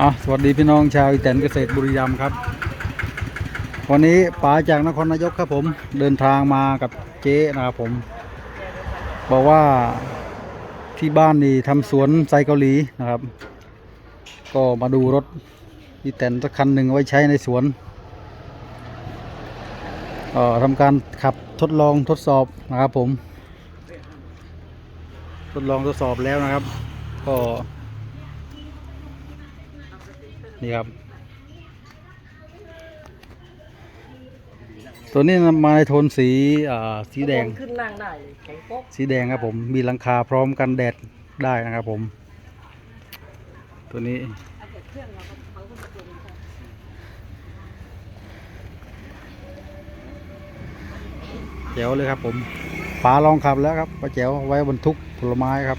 อะสวัสดีพี่น้องชาวอีแตนเกษตรบุรีรัมย์ครับ วันนี้ป๋าจากนครนายกครับผมเดินทางมากับเจ๊นะครับผม บอกว่าที่บ้านนี่ทำสวนไซเกาหลีนะครับ ก็มาดูรถอีแตนสักคันหนึ่งไว้ใช้ในสวนเอ่อทำการขับทดลองทดสอบนะครับผม ทดลองทดสอบแล้วนะครับ ก็ นี่ครับ ตัวนี้มาในโทนสีอ่าสีแดงขึ้นนั่งได้แข็งโป๊กสีแดงครับผมมีหลังคาพร้อมกันแดดได้นะครับผม ตัวนี้แจ๋วเลยครับผมป๋าลองขับแล้วครับป้าแจ๋วไว้บนทุกผลไม้ครับ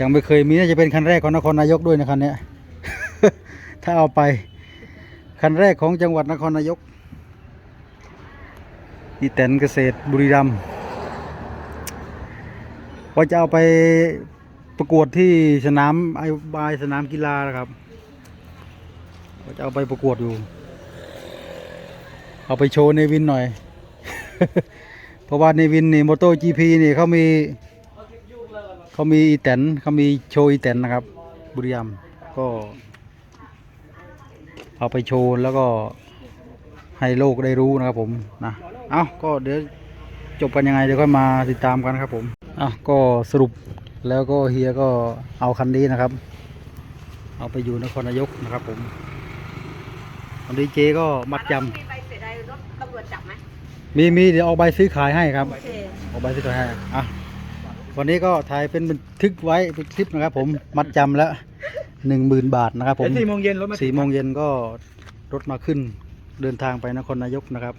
ยังไม่เคยมีน่าจะเป็นคันแรกของนครนายกด้วยนะคันเนี้ย ถ้าเอาไป คันแรกของจังหวัดนครนายกอีแตนเกษตรบุรีรัมย์ว่าจะเอาไปประกวดที่สนามไอบายสนามกีฬานะครับว่าจะเอาไปประกวดอยู่ เอาไปโชว์ในวินหน่อย เพราะว่าในวินนี่มอเตอร์จีพีนี่เขามีเขามีอีแตนเขามีโชว์อีแตนนะครับ บุรีรัมย์ก็ เอาไปโชว์แล้วก็ให้โลกได้รู้นะครับผมนะเอาก็เดี๋ยวจบกันยังไงเดี๋ยวค่อยมาติดตามกันครับผมอะก็สรุปแล้วก็เฮียก็เอาคันนี้นะครับ เอาไปอยู่นครนายกนะครับผมวันนี้เจก็มัดจมีใบเสียดายรถตำรวจจับไหมำมีมีเดี๋ยวเอาใบซื้อขายให้ครับโอเคเอาใบซื้อขายให้อะวันนี้ก็ถ่ายเป็นบันทึกไว้เป็นคลิปนะครับผมมัดจำแล้ว หนึ่งหมื่นบาทนะครับผมเดี๋ยวสี่โมงเย็นรถมาสี่โมงเย็นก็รถมาขึ้นเดินทางไปนครนายกนะครับ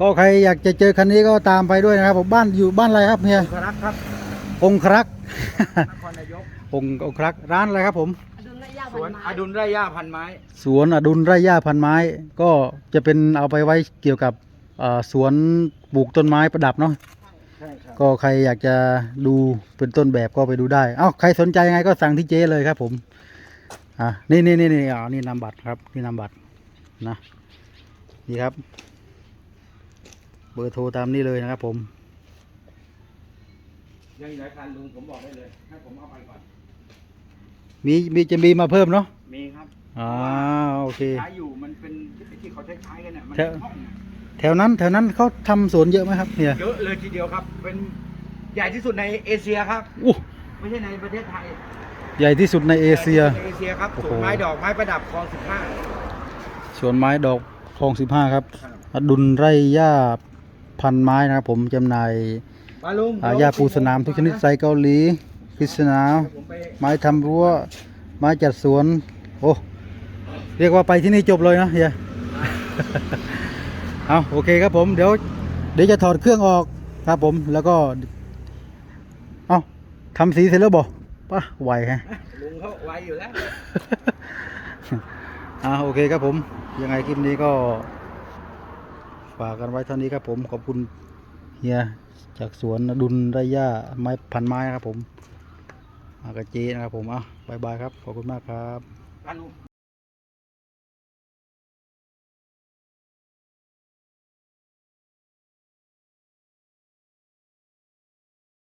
ก็ใครอยากจะเจอคันนี้ก็ตามไปด้วยนะครับผมบ้านอยู่บ้านอะไรครับเฮียครักครับ องครักษ์นครนายกองค์องครักษ์ร้านอะไรครับผมอดุลระยะสพันวนไม้อดุลไร่ย่าพันไม้ สวนอดุลไร่ย่าพันไม้ ก็จะเป็นเอาไปไว้เกี่ยวกับเอ่อสวนปลูกต้นไม้ประดับเนาะใช่ครับก็ใครอยากจะดูเป็นต้นแบบก็ไปดูได้ เอ้าใครสนใจยังไงก็สั่งที่เจ๊เลยครับผม อะนี่นี่นี่นี่อ่านี่นามบัตรครับ นี่นามบัตรนะนี่ครับ เบอร์โทรตามนี้เลยนะครับผมยังอยู่ไหนคันลุงผมบอกได้เลยให้ผมเอาไปก่อน มีมีจะมีมาเพิ่มเนาะมีครับอ่าโอเค ใช้อยู่มันเป็นที่เขาใช้ใช้กันเนี่ยมันแถวห้องแถวนั้น แถวนั้นเขาทำสวนเยอะไหมครับเนี่ยเยอะเลยทีเดียวครับ เป็นใหญ่ที่สุดในเอเชียครับอู้ไม่ใช่ในประเทศไทย ใหญ่ที่สุดในเอเชียในเอเชียครับโอ้สโห วนไม้ดอกไม้ประดับคลองสิบห้า สวนไม้ดอกคลองสิบห้าครับอดุลไร่หญ้าพันไม้นะครับผมจำหน่ายมาลุงอ่าหญ้าปูสนามทุกชนิดไซเกาหลีพิษณาผมไปไม้ทำรั้ว ไม้จัดสวน โอ้ เรียกว่าไปที่นี่จบเลยนะเฮีย เอาโอเคครับผมเดี๋ยว เดี๋ยวจะถอดเครื่องออกครับผมแล้วก็ เอาทำสีเสร็จแล้วบอก ปะไหวฮะลุงเขาไวอยู่แล้ว อ่าโอเคครับผม ยังไงคลิปนี้ก็ ฝากกันไว้เท่านี้ครับผม ขอบคุณเฮียจากสวนดุลไรย่าไม้พันไม้นะครับผมมากระเจนะครับผม อะบายบายครับ ขอบคุณมากครับมาลุง